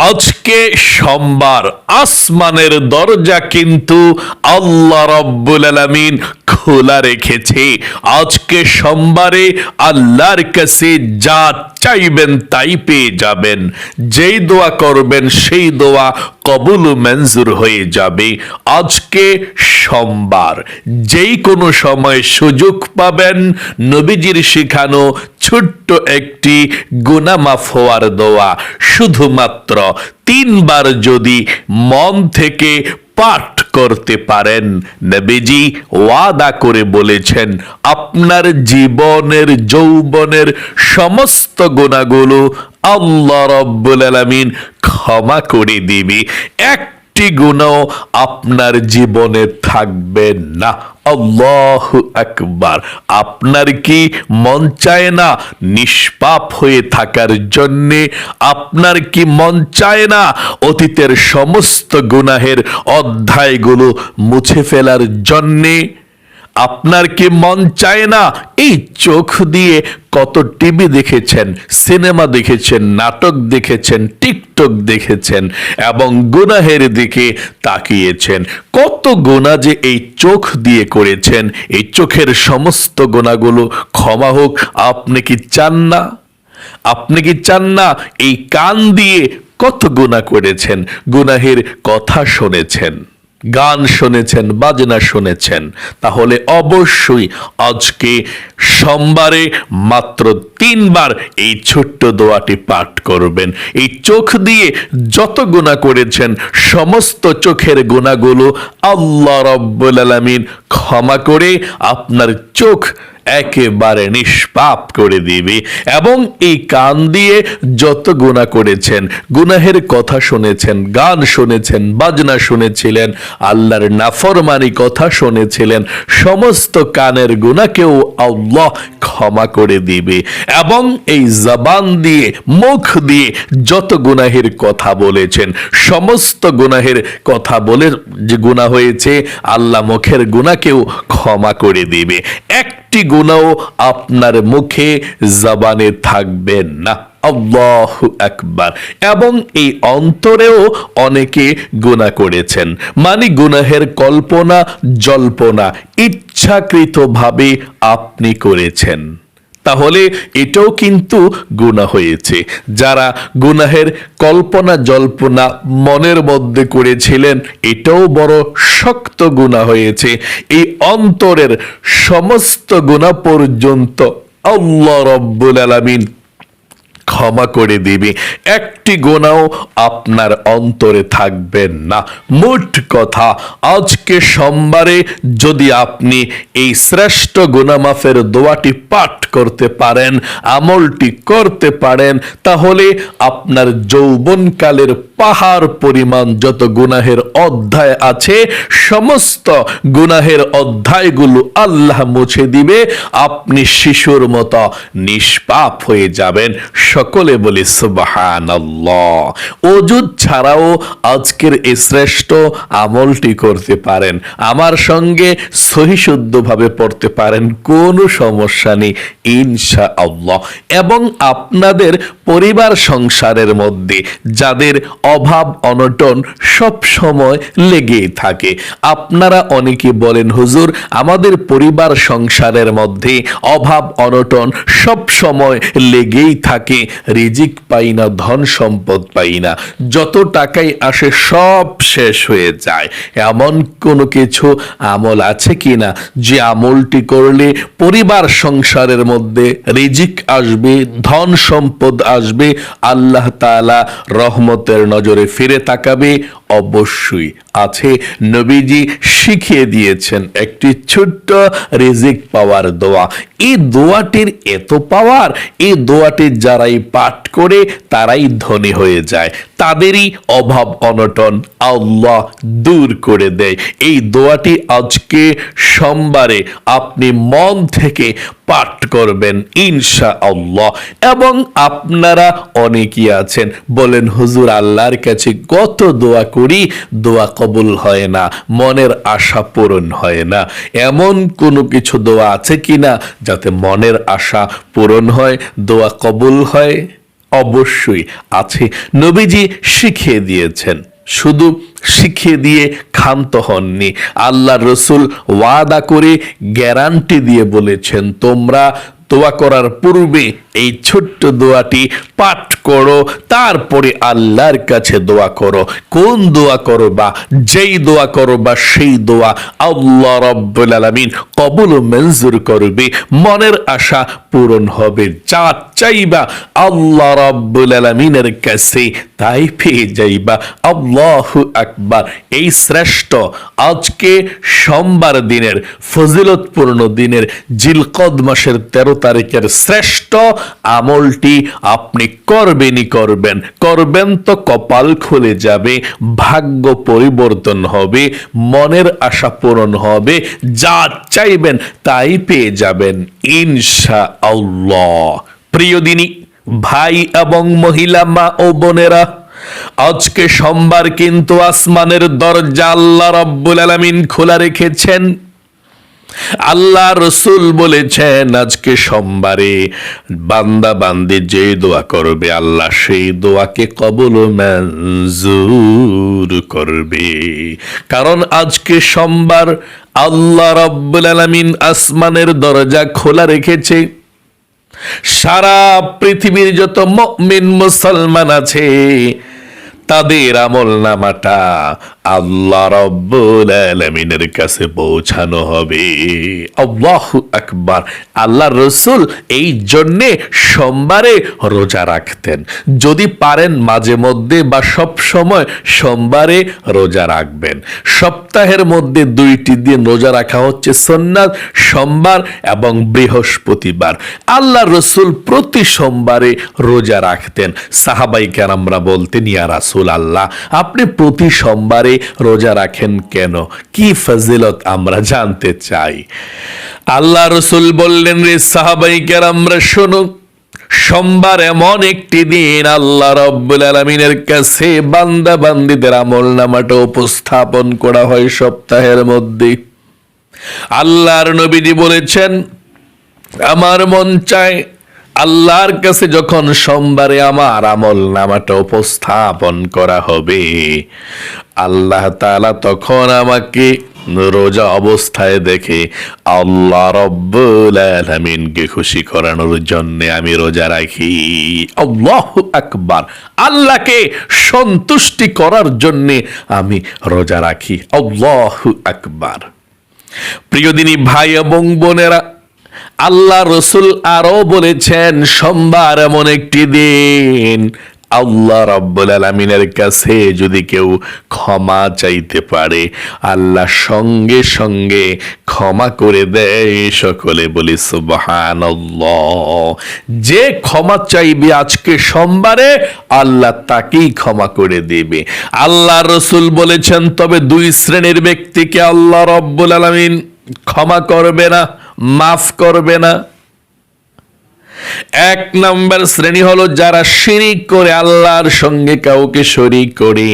আজকে সোমবার আসমানের দরজা কিন্তু আল্লাহ রব্বুল আলামিন খোলা রেখেছে। আজকে সোমবারে আল্লাহর কাছে যা চাইবেন তাই পেয়ে যাবেন। যেই দোয়া করবেন, সেই দোয়া কবুল মঞ্জুর হয়ে যাবে। আজকে সোমবার, যেই কোনো সময় সুযোগ পাবেন, নবীজির শেখানো ছোট্ট একটি গুনামাফ হওয়ার দোয়া। শুধুমাত্র তিনবার যদি মন থেকে পাঠ করতে পারেন। নবীজি ওয়াদা করে বলেছেন, আপনার জীবনের, যৌবনের সমস্ত গুণাগুলো আল্লাহ রব্বুল আলামিন ক্ষমা করে দিবে। একটি গুণও আপনার জীবনে থাকবে না। আল্লাহ আকবার। আপনার কি মন চায় না নিষ্পাপ হয়ে থাকার জন্যে? আপনার কি মন চায় না অতীতের সমস্ত গুনাহের অধ্যায়গুলো মুছে ফেলার জন্যে? আপনার কি মন চায় না? এই চোখ দিয়ে কত টিভি দেখেছেন, সিনেমা দেখেছেন, নাটক দেখেছেন, টিকটক দেখেছেন এবং গুনাহের দিকে তাকিয়েছেন। কত গোনা যে এই চোখ দিয়ে করেছেন, এই চোখের সমস্ত গোনাগুলো ক্ষমা হোক, আপনি কি চান না? আপনি কি চান না এই কান দিয়ে কত গুণা করেছেন, গুনাহের কথা শুনেছেন? গান শুনেছেন, বাজনা শুনেছেন, তাহলে অবশ্যই আজকে সোমবারে মাত্র তিনবার এই ছোট্ট দোয়াটি পাঠ করবেন। এই চোখ দিয়ে যত গুণা করেছেন, সমস্ত চোখের গুণাগুলো আল্লাহ রব্বুল আলমিন ক্ষমা করে আপনার চোখ একেবারে নিষ্পাপ করে দিবে। এবং এই কান দিয়ে যত গুণা করেছেন, গুনাহের কথা শুনেছেন, গান শুনেছেন, বাজনা শুনেছিলেন, আল্লাহর নাফরমানি কথা শুনেছিলেন, সমস্ত কানের গুণাকেও আল্লাহ ক্ষমা করে দিবে। এবং এই জবান দিয়ে, মুখ দিয়ে যত গুনাহের কথা বলেছেন, সমস্ত গুনাহের কথা বলে যে গুনাহ হয়েছে, আল্লাহ মুখের গুণাকেও ক্ষমা করে দিবে। একটি গুণাও আপনার মুখে জবানে থাকবে না। আল্লাহ আকবার। এবং এই অন্তরেও অনেকে গুণা করেছেন। মানে গুনাহের কল্পনা, জল্পনা ইচ্ছাকৃতভাবে আপনি করেছেন। তাহলে এটাও কিন্তু গুণা হয়েছে। যারা গুনাহের কল্পনা জল্পনা মনের মধ্যে করেছিলেন, এটাও বড় শক্ত গুণা হয়েছে। এই অন্তরের সমস্ত গুণা পর্যন্ত আল্লাহ রব্বুল আলামিন ক্ষমা করে দিবে। একটি গোনাও আপনার অন্তরে থাকবে না। মোট কথা, আজকে সোমবারে যদি আপনি এই শ্রেষ্ঠ গোনামাফের দোয়াটি পাঠ করতে পারেন, আমলটি করতে পারেন, তাহলে আপনার যৌবনকালের পাহাড় পরিমাণ যত গুনাহের অধ্যায় আছে, সমস্ত গুনাহের অধ্যায়গুলো আল্লাহ মুছে দিবে, আপনি শিশুর মতো নিষ্পাপ হয়ে যাবেন। সকলে বলি সুবাহান অজুদ ছাড়াও আজকের এই শ্রেষ্ঠ আমলটি করতে পারেন। আমার সঙ্গে সহিশুদ্ধভাবে পড়তে পারেন, কোনো সমস্যা নেই ইনশা আল্লাহ এবং আপনাদের পরিবার সংসারের মধ্যে, যাদের অভাব, অনটন সব সময় লেগেই থাকে। আপনারা অনেকে বলেন, হুজুর, আমাদের পরিবার সংসারের মধ্যে অভাব, অনটন সব সময় লেগেই থাকে। রিজিক পাই না, ধন সম্পদ পাই না। যত টাকাই আসে, সব শেষ হয়ে যায়। এমন কোনো কিছু আমল আছে কি না? যে আমলটি করলে পরিবার সংসারের মধ্যে রিজিক আসবে, ধন সম্পদ আসবে, আল্লাহ তাআলা রহমতের নজরে ফিরে তাকাবে অবশ্যই আছে। নবীজি শিখিয়ে দিয়েছেন একটি ছোট্ট রিজিক পাওয়ার দোয়া। এই দোয়াটির এত পাওয়ার, এই দোয়াটির যারাই পাঠ করে তারাই ধনী হয়ে যায়। তাদেরই অভাব অনটন আল্লাহ দূর করে দেয়। এই দোয়াটি আজকে সোমবারে আপনি মন থেকে পাঠ করবেন ইনশা আল্লাহ এবং আপনারা অনেকেই আছেন, বলেন, হুজুর, আল্লাহর কাছে কত দোয়া করি, দোয়া কবুল হয় না, মনের আশা পূরণ হয় না। এমন কোনো কিছু দোয়া আছে কি না যাতে মনের আশা পূরণ হয়, দোয়া কবুল হয়? অবশ্যই আছে। নবীজি শিখিয়ে দিয়েছেন, শুধু শিখিয়ে দিয়ে ক্ষান্ত হননি। আল্লাহ রসুল ওয়াদা করে গ্যারান্টি দিয়ে বলেছেন, তোমরা দোয়া করার পূর্বে এই ছোট্ট দোয়াটি পাঠ করো, তারপরে আল্লাহর কাছে দোয়া করো। কোন দোয়া করো বা যেই দোয়া করো বা সেই দোয়া আল্লাহ রব্বুল আলামিন কবুল মঞ্জুর করবে, মনের আশা পূরণ হবে। যা চাইবা আল্লাহ রব্বুল আলামিনের কাছে, তাই পেয়ে যাইবা। আল্লাহু আকবার। এই শ্রেষ্ঠ আজকে সোমবার দিনের, ফজিলতপূর্ণ দিনের, জিলকদ মাসের তেরো তারিখের শ্রেষ্ঠ আমলটি আপনি করবেনই করবেন। করবেন তো কপাল খুলে যাবে, ভাগ্য পরিবর্তন হবে, মনের আশা পূরণ হবে, যা চাইবেন তাই পেয়ে যাবেন ইনশা আল্লাহ প্রিয় দিনী, ভাই এবং মহিলা, মা ও বোনেরা, আজকে সোমবার কিন্তু আসমানের দরজা আল্লাহ রব্বুল আলামিন খোলা রেখেছেন। আল্লাহ রসুল বলেছেন, আজকে সোমবারে বান্দা বান্দি যে দোয়া করবে, আল্লাহ সেই দোয়াকে কবল মঞ্জুর করবে। কারণ আজকে সোমবার আল্লাহ রব্বুল আলামিন আসমানের দরজা খোলা রেখেছে। সারা পৃথিবীর যত মুমিন মুসলমান আছে, তাদের আমল নামাটা আল্লাহ রব্বুল আলামিনের কাছে পৌঁছানো হবে। আল্লাহু আকবার। আল্লাহ রসুল এই জন্যে সোমবারে রোজা রাখতেন। যদি পারেন মাঝে মধ্যে বা সব সময় সোমবারে রোজা রাখবেন। সপ্তাহের মধ্যে দুইটি দিন রোজা রাখা হচ্ছে সন্ন্যাস সোমবার এবং বৃহস্পতিবার। আল্লাহ রসুল প্রতি সোমবারে রোজা রাখতেন। সাহাবাই আমরা বলতেন, ইয়া রাসুল আল্লাহ আপনি প্রতি সোমবারে রোজা রাখেন কেন? কি ফজিলত আমরা জানতে চাই। আল্লাহ রসুল বললেন, রে সাহাবাই আমরা শোনো সোমবার এমন একটি দিন আল্লাহ রব্বুল আলমিনের কাছে বান্দা বান্দিদের আমল নামাটা উপস্থাপন করা হয় সপ্তাহের মধ্যে। আল্লাহর নবীজি বলেছেন, আমার মন চায় আল্লাহর কাছে যখন সোমবারে আমার আমল নামাটা উপস্থাপন করা হবে, আল্লাহ তাআলা তখন আমাকে রোজা অবস্থায় দেখে, আল্লাহ রব্বুল খুশি করানোর জন্য আমি রোজা রাখি। আল্লাহু আকবার। আল্লাহকে সন্তুষ্টি করার জন্য আমি রোজা রাখি। আল্লাহু আকবার। প্রিয় দিনী, ভাই এবং বোনেরা আল্লাহ রসুল আরও বলেছেন, সোমবার এমন একটি দিন। আল্লাহ রব্বুল আলমিনের কাছে যদি কেউ ক্ষমা চাইতে পারে, আল্লাহ সঙ্গে সঙ্গে ক্ষমা করে দেয় সকলে বলি সুবহান যে ক্ষমা চাইবে আজকে সোমবারে, আল্লাহ তাকেই ক্ষমা করে দেবে। আল্লাহ রসুল বলেছেন, তবে দুই শ্রেণির ব্যক্তিকে আল্লাহ রব্বুল আলমিন ক্ষমা করবে না। মাফ করবে না। এক নম্বর শ্রেণি হলো যারা শিরিক করে আল্লাহর সঙ্গে কাউকে শরিক করে।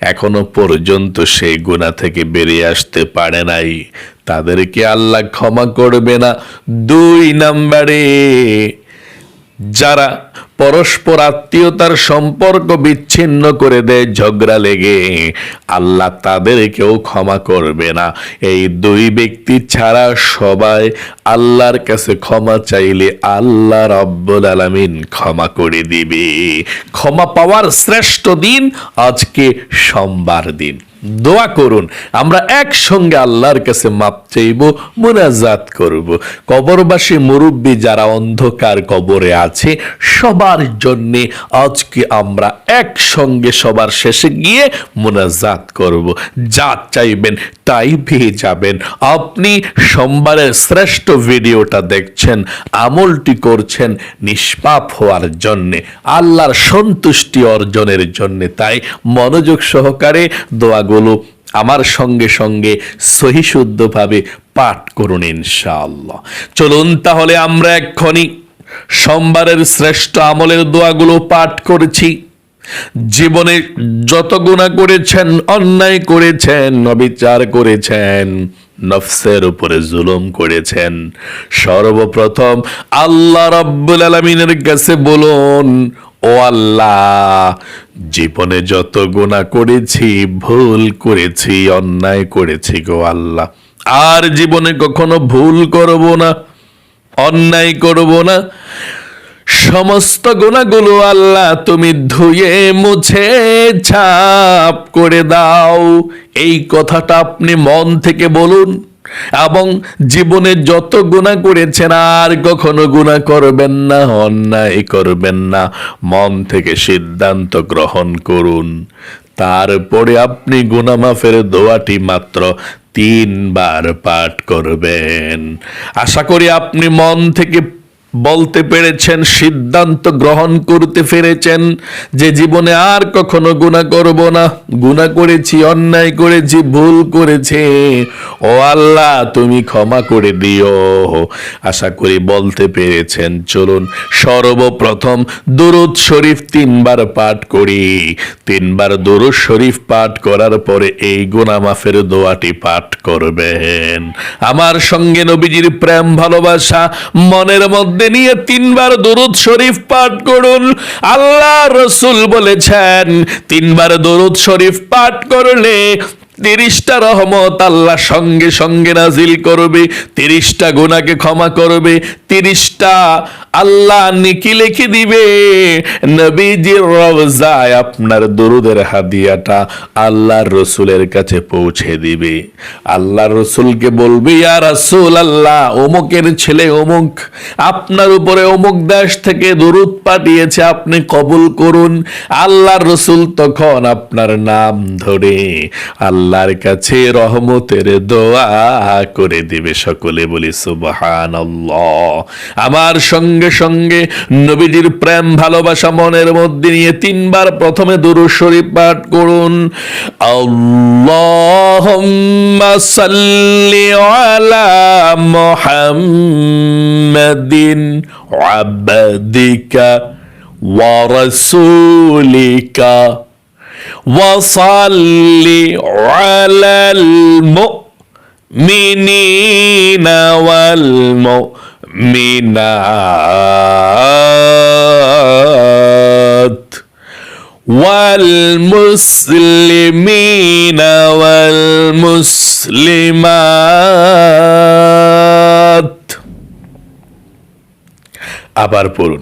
এখনও পর্যন্ত সেই গুণা থেকে বেরিয়ে আসতে পারে নাই। তাদেরকে আল্লাহ ক্ষমা করবে না। দুই নম্বরে যারা পরস্পর আত্মীয়তার সম্পর্ক বিচ্ছিন্ন করে দেয়, ঝগড়া লেগে। আল্লাহ তাদেরকেও ক্ষমা করবে না। এই দুই ব্যক্তি ছাড়া সবাই আল্লাহর কাছে ক্ষমা চাইলে আল্লাহ রব্বুল আলামিন ক্ষমা করে দিবে। ক্ষমা পাওয়ার শ্রেষ্ঠ দিন আজকে সোমবার দিন। দোয়া করুন। আমরা একসঙ্গে আল্লাহর কাছে মাপ চাইব, মুনাজাত করব। কবরবাসী, মুরব্বী যারা অন্ধকার কবরে আছে, সবার জন্যে আজকে আমরা একসঙ্গে সবার শেষে গিয়ে মুনাজাত করব। যা চাইবেন তাই পেয়ে যাবেন। আপনি সোমবারের শ্রেষ্ঠ ভিডিওটা দেখছেন, আমলটি করছেন নিষ্পাপ হওয়ার জন্যে, আল্লাহর সন্তুষ্টি অর্জনের জন্যে। তাই মনোযোগ সহকারে দোয়াগুলো আমার সঙ্গে সঙ্গে সহিশুদ্ধভাবে পাঠ করুন ইনশাআল্লাহ। চলুন তাহলে আমরা এক্ষণি সোমবারের শ্রেষ্ঠ আমলের দোয়াগুলো পাঠ করেছি। জীবনে যত গুণা করেছেন, অন্যায় করেছেন, অবিচার করেছেন, নফসের উপরে জুলুম করেছেন, সর্বপ্রথম আল্লাহ রব্বুল আলমিনের কাছে বলুন ও আল্লাহ, জীবনে যত গোনা করেছি, ভুল করেছি, অন্যায় করেছি গো আল্লাহ। আর জীবনে কখনো ভুল করব না, অন্যায় করব না। সমস্ত গুণাগুলো আল্লাহ তুমি ধুয়ে, মুছে, ছাপ করে দাও। এই কথাটা আপনি মন থেকে বলুন। এবং জীবনে যত গুণা করেছেন আর কখনো গুণা করবেন না, অন্যায় করবেন না। মন থেকে সিদ্ধান্ত গ্রহণ করুন। তারপরে আপনি গুণামাফের দোয়াটি মাত্র তিনবার পাঠ করবেন। আশা করি আপনি মন থেকে বলতে পেরেছেন, সিদ্ধান্ত গ্রহণ করতে পেরেছেন যে জীবনে আর কখনো গুণা করব না। গুণা করেছি, অন্যায় করেছি, ভুল করেছে। ও আল্লাহ, তুমি ক্ষমা করে দিও। আশা করি বলতে পেরেছেন। চলুন, সর্বপ্রথম দুরুদ শরীফ তিনবার পাঠ করি। তিনবার দুরুদ শরীফ পাঠ করার পরে এই গুণা মাফের দোয়াটি পাঠ করবেন। আমার সঙ্গে নবীজির প্রেম, ভালোবাসা, মনের মধ্যে নিয়ে তিনবার দরুদ শরীফ পাঠ করুন। আল্লাহ রসুল বলেছেন তিনবার দরুদ শরীফ পাঠ করলে তিরিশটা রহমত আল্লাহ সঙ্গে সঙ্গে নাজিল করবে, তিরিশটা গুণাকে ক্ষমা করবে, তিরিশটা আল্লাহ নিকি লিখে দিবে। নবীজির রওজায় আপনার দরুদের হাদিয়াটা আল্লাহর রসুলের কাছে পৌঁছে দিবে। আল্লাহ রসুলকে বলবে, ইয়া রাসূল আল্লাহ অমুকের ছেলে অমুক, আপনার উপরে অমুক দেশ থেকে দরুদ পাঠিয়েছে, আপনি কবুল করুন। আল্লাহর রসুল তখন আপনার নাম ধরে আল্লাহর কাছে রহমতের দোয়া করে দিবে সকলে বলি, সুবহানাল্লাহ। আমার সঙ্গে সঙ্গে নবীজির প্রেম, ভালোবাসা মনের মধ্যে নিয়ে তিনবার প্রথমে দুরূদ শরীফ পাঠ করুন। আল্লাহুম্মা সাল্লি আলা وصل على المؤمنين والمؤمنات والمسلمين والمسلمات আবার পড়ুন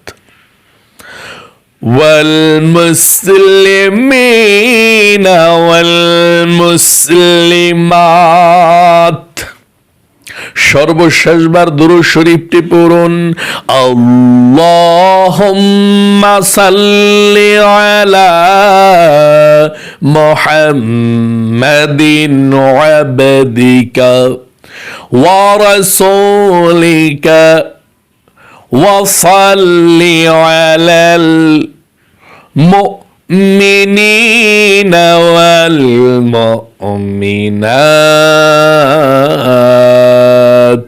والمسلمين والمسلمات সর্বশেষবার দুরু শরীফটি পড়ুন আল্লাহুম্মা সাল্লি আলা মুহাম্মাদিন আবদিকা ওয়া রাসূলিকা وصل على المؤمنين والمؤمنات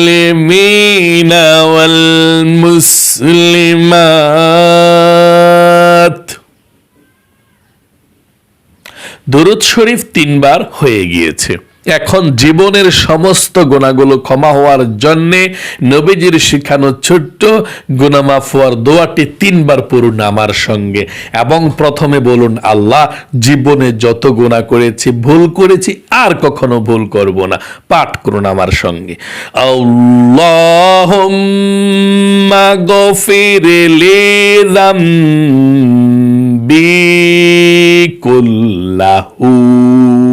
والمسلمين والمسلمات দরুদ শরীফ তিনবার হয়ে গিয়েছে এখন জীবনের সমস্ত গুণাগুলো ক্ষমা হওয়ার জন্যে নবীজির শিখানো ছোট্ট গুনামাফ হওয়ার দোয়াটি তিনবার পড়ুন আমার সঙ্গে। এবং প্রথমে বলুন, আল্লাহ, জীবনে যত গুণা করেছি, ভুল করেছি, আর কখনো ভুল করব না। পাঠ করুন আমার সঙ্গে। কুল্লাহু।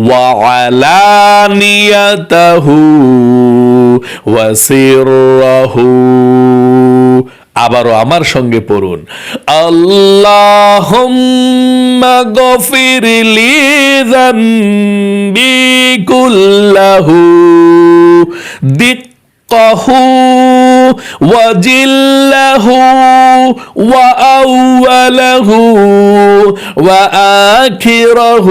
وعلانيته وسره আবারও আমার সঙ্গে পড়ুন আল্লাহুম্মা গফিরলি যানবি কুল্লাহু দিক্কাহু وجله وأوله وآخره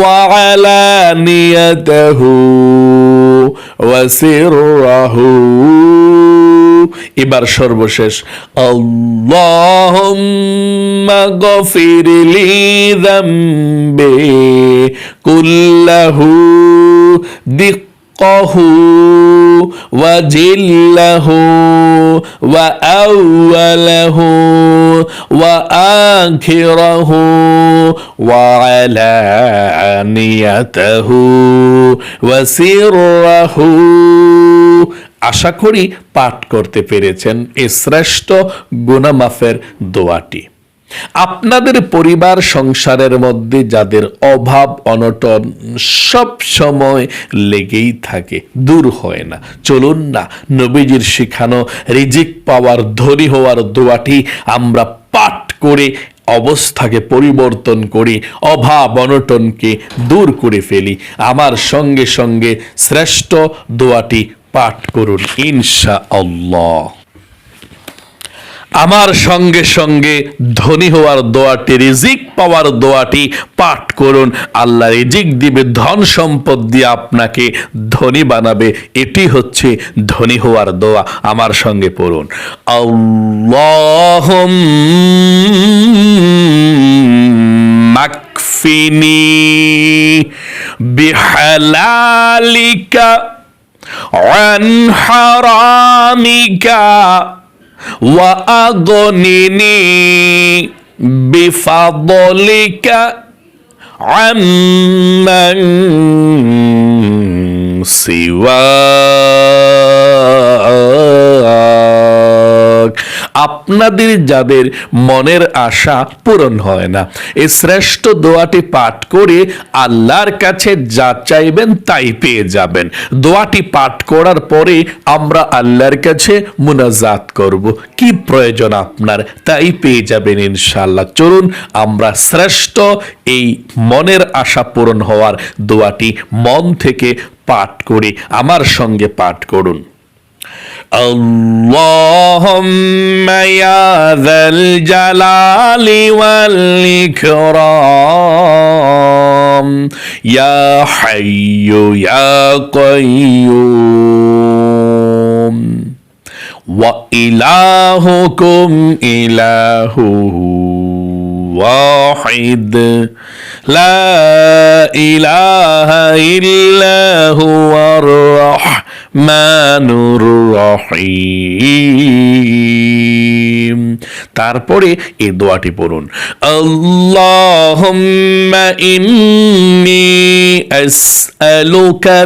وعلانيته وسره এবার সর্বশেষ আল্লাহুম্মা গফিরলি যামবি কুল্লাহু দিক حقه وجله وأوله وآخره وعلانيته وسره আশা করি পাঠ করতে পেরেছেন এই শ্রেষ্ঠ গুণামাফের দোয়াটি আপনাদের পরিবার সংসারের মধ্যে যাদের অভাব, অনটন সব সময় লেগেই থাকে, দূর হয় না। চলুন না, নবীজির শিখানো রিজিক পাওয়ার ধনী হওয়ার দোয়াটি আমরা পাঠ করে, অবস্থাকে পরিবর্তন করি, অভাব, অনটনকে দূর করে ফেলি। আমার সঙ্গে সঙ্গে শ্রেষ্ঠ দোয়াটি পাঠ করুন ইনশা আল্লাহ আমার সঙ্গে সঙ্গে ধনী হওয়ার দোয়াটি রিজিক পাওয়ার দোয়াটি পাঠ করুন আল্লাহ রিজিক দিবে ধন সম্পদ দিয়ে আপনাকে ধনী বানাবে এটি হচ্ছে ধনী হওয়ার দোয়া আমার সঙ্গে পড়ুন আল্লাহ মাকফিনি বিহালালিকা عن حرامك وأغنني بفضلك عمن سواك. আপনাদের যাদের মনের আশা পূরণ হয় না। এই শ্রেষ্ঠ দোয়াটি পাঠ করে আল্লাহর কাছে যা চাইবেন তাই পেয়ে যাবেন। দোয়াটি পাঠ করার পরে আমরা আল্লাহর কাছে মুনাজাত করব। কি প্রয়োজন আপনার? তাই পেয়ে যাবেন ইনশাল্লাহ চলুন, আমরা শ্রেষ্ঠ এই মনের আশা পূরণ হওয়ার দোয়াটি মন থেকে পাঠ করে। আমার সঙ্গে পাঠ করুন। اللهم يا ذا الجلال والإكرام يا حي يا قيوم وإلهكم إله واحد لا إله إلا هو الرحمن. তারপরে এ দোয়াটি পড়ুন। আল্লাহুম্মা ইন্নী আসআলুকা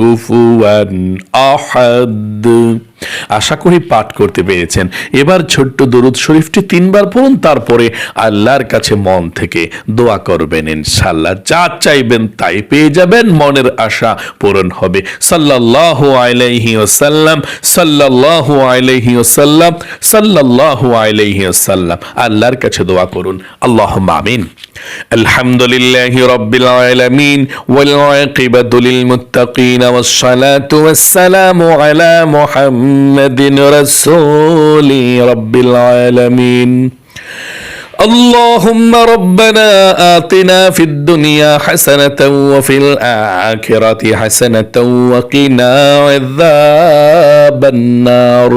كفوا أحد. আশা করি পাঠ করতে পেরেছেন এবার ছোট্ট দরুদ শরীফটি তিনবার পড়ুন তারপরে আল্লাহর কাছে মন থেকে দোয়া করবেন ইনশাল্লাহ যা চাইবেন তাই পেয়ে যাবেন মনের আশা পূরণ হবে সাল্লাল্লাহু আলাইহি ওয়াসাল্লাম সাল্লাল্লাহু আলাইহি ওয়াসাল্লাম সাল্লাল্লাহু আলাইহি ওয়াসাল্লাম আল্লাহর কাছে দোয়া করুন আল্লাহুম্মা আমিন الحمد لله رب العالمين والعاقبة للمتقين والصلاة والسلام على محمد رسول رب العالمين. اللهم ربنا آتنا في الدنيا حسنة وفي الآخرة حسنة وقنا عذاب النار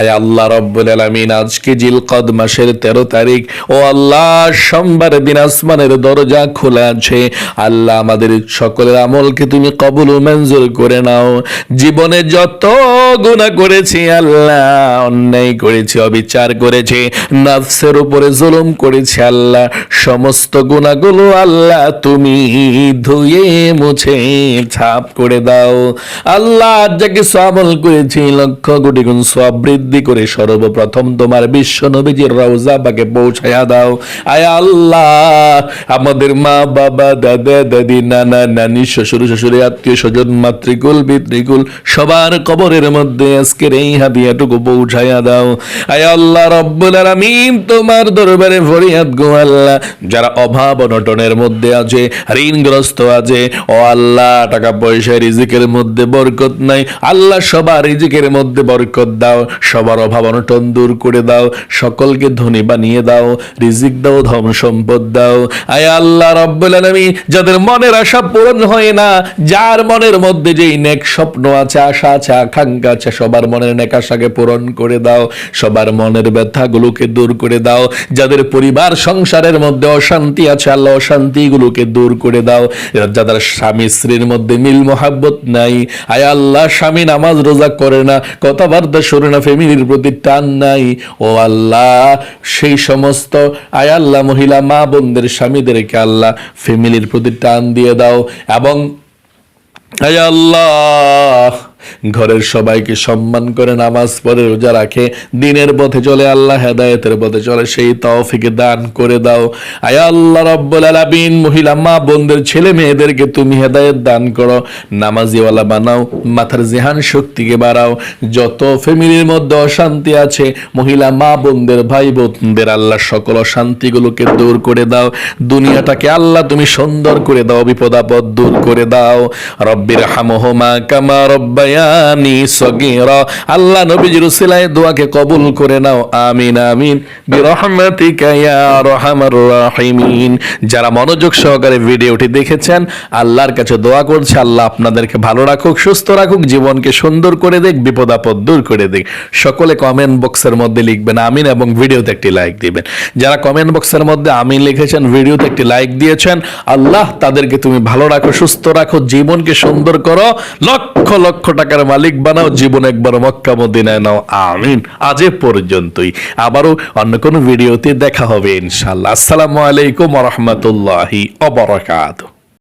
أي الله رب العالمين আজকে জিলকদ মাসের তেরো তারিখ ও আল্লাহ সোমবার দিন আসমানের দরজা খোলা আছে আল্লাহ আমাদের সকলের আমলকে তুমি কবুল ও মঞ্জুর করে নাও জীবনে যত গুনাহ করেছি আল্লাহ অন্যায় করেছি অবিচার করেছি নফসের উপরে জুলুম করেছি আল্লাহ, সমস্ত গুণাগুলো আল্লাহ তুমি ধুয়ে মুছে ছাপ করে দাও। আল্লাহ যা কিছু আমল করেছি, লক্ষ কোটি গুণ সব বৃদ্ধি করে সর্বপ্রথম তোমার বিশ্ব নবীজির রওজা বাকে পৌঁছায়া দাও। আয় আল্লাহ, আমাদের মা, বাবা, দাদা, দাদি, নানা, নানি, শ্বশুর শ্বশুরে আত্মীয় স্বজন, মাতৃকুল, পিতৃকুল, সবার কবরের মধ্যে আজকের এই হাতিয়াটুকু পৌঁছায়া দাও। আয় আল্লাহ, রব্বুল আলামিন তোমার দরবারে ফরিয়াদ গো আল্লাহ যারা অভাব অনটনের মধ্যে আছে, ঋণগ্রস্ত আছে। ও আল্লাহ, টাকা পয়সা, রিজিকের মধ্যে বরকত নাই। আল্লাহ সবার রিজিকের মধ্যে বরকত দাও। সবার অভাব অনটন দূর করে দাও। সকলকে ধনী বানিয়ে দাও। রিজিক দাও, ধন সম্পদ দাও। আয় আল্লাহ রব্বুল আলামিন, যাদের মনের আশা পূরণ হয় না, যার মনের মধ্যে যেই নেক স্বপ্ন আছে, আশা আছে, আকাঙ্ক্ষা আছে, সবার মনের নেক আশাকে পূরণ করে দাও। সবার মনের ব্যথাগুলোকে দূর করে দাও। যাদের পরিবার, সংসারের মধ্যে অশান্তি আছে, আল্লাহ অশান্তিগুলোকে দূর করে দাও। যাদের স্বামী স্ত্রীর মধ্যে মিল মোহাব্বত নাই, আয় আল্লাহ, স্বামী নামাজ রোজা করে না, কথাবার্তা শুনে না, ফ্যামিলির প্রতি টান নাই। ও আল্লাহ, সেই সমস্ত, আয় আল্লাহ, মহিলা, মা বোনদের, স্বামীদেরকে আল্লাহ ফ্যামিলির প্রতি টান দিয়ে দাও এবং আয় আল্লাহ ঘরের সবাইকে সম্মান করে নামাজ পড়ে, রোজা রাখে। দিনের পথে চলে আল্লাহ, হেদায়েতের পথে চলে। সেই তৌফিকে দান করে দাও। আয় আল্লাহ রব্বুল আলামিন, মহিলা, মা, বোনদের, ছেলে মেয়েদেরকে তুমি হেদায়েত দান করো। নামাজিওয়ালা বানাও, মাথার জেহান শক্তিকে বাড়াও। যত ফ্যামিলির মধ্যে অশান্তি আছে, মহিলা, মা, বোনদের, ভাই, বোনদের, আল্লাহ সকল অশান্তিগুলোকে দূর করে দাও। দুনিয়াটাকে আল্লাহ তুমি সুন্দর করে দাও, বিপদ আপদ দূর করে দাও। রব্বির হামহমা কামা রব্বায়ানি সগীরা। আল্লাহ নবীজির উসিলায় দোয়াকে কবুল করে নাও। আমিন আমিন। বিরহমাতিকা ইয়া আরহামার রাহিমিন। যারা মনোযোগ সহকারে ভিডিওটি দেখেছেন, আল্লাহর কাছে দোয়া করছে, আল্লাহ আপনাদেরকে ভালো রাখুক, সুস্থ রাখুক, জীবনকে সুন্দর করে দেখ বিপদ আপদ দূর করে দেখ সকলে কমেন্ট বক্সের মধ্যে লিখবেন আমিন এবং ভিডিওতে একটি লাইক দিবেন। যারা কমেন্ট বক্সের মধ্যে আমিন লিখেছেন, ভিডিওতে একটি লাইক দিয়েছেন, আল্লাহ তাদেরকে তুমি ভালো রাখো, সুস্থ রাখো, জীবনকে সুন্দর করো, লক্ষ লক্ষ টাকার মালিক বানাও, জীবন একবার মক্কা মদিনায় নাও, আমিন। আজ এ পর্যন্তই। আবারও অন্য কোনো ভিডিওতে দেখা হবে, ইনশাল্লাহ। আসসালামু আলাইকুম রহমতুল্লাহি অবরাকাতুহ